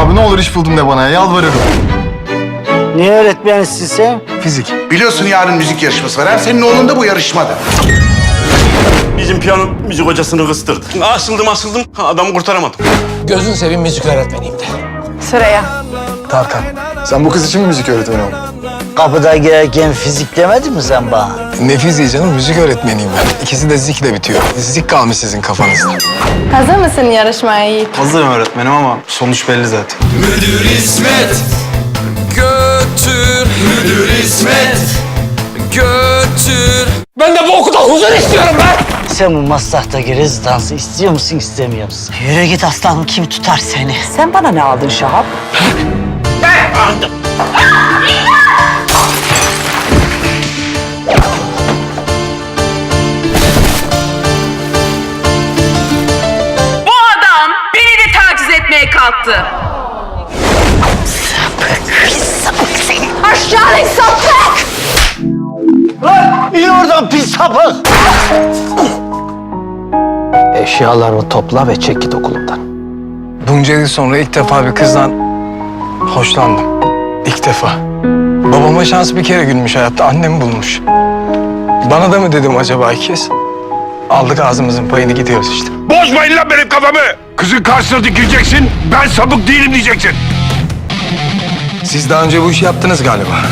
Abi ne olur iş buldum de bana ya yalvarırım. Ne öğretmenisin sen? Fizik. Biliyorsun yarın müzik yarışması var. Hem senin oğlun da bu yarışmada. Bizim piyano müzik hocasını kıstırdı. Asıldım asıldım adamı kurtaramadım. Gözün seveyim müzik öğretmeniyim de. Sıraya. Tarkan. Sen bu kız için mi müzik öğretmeni oldun? Kapıda girerken fizik demedin mi sen bana? Ne fiziği canım müzik öğretmeniyim ben. İkisi de zikle bitiyor. Zik kalmış sizin kafanızda. Hazır mısın yarışmaya Yiğit? Hazırım öğretmenim ama sonuç belli zaten. Müdür İsmet götür. Müdür İsmet götür. Ben de bu okulda huzur istiyorum ben. Sen bu maslahtaki rezidansı istiyor musun istemiyor musun? Yürü git aslanım kim tutar seni? Sen bana ne aldın Şahap? Bu etmeye kalktı. Aşağılık sapık! İn oradan pis sapık! Eşyalarını topla ve çek git okulumdan. Bunca yıl sonra ilk defa bir kızdan hoşlandım. İlk defa. Babama şans bir kere gülmüş hayatta. Annem bulmuş. Bana da mı dedim acaba ilk kez? Aldık ağzımızın payını gidiyoruz işte. Bozmayın lan benim kafamı. Kızın karşısına dikileceksin. Ben sabık değilim diyeceksin. Siz daha önce bu işi yaptınız galiba.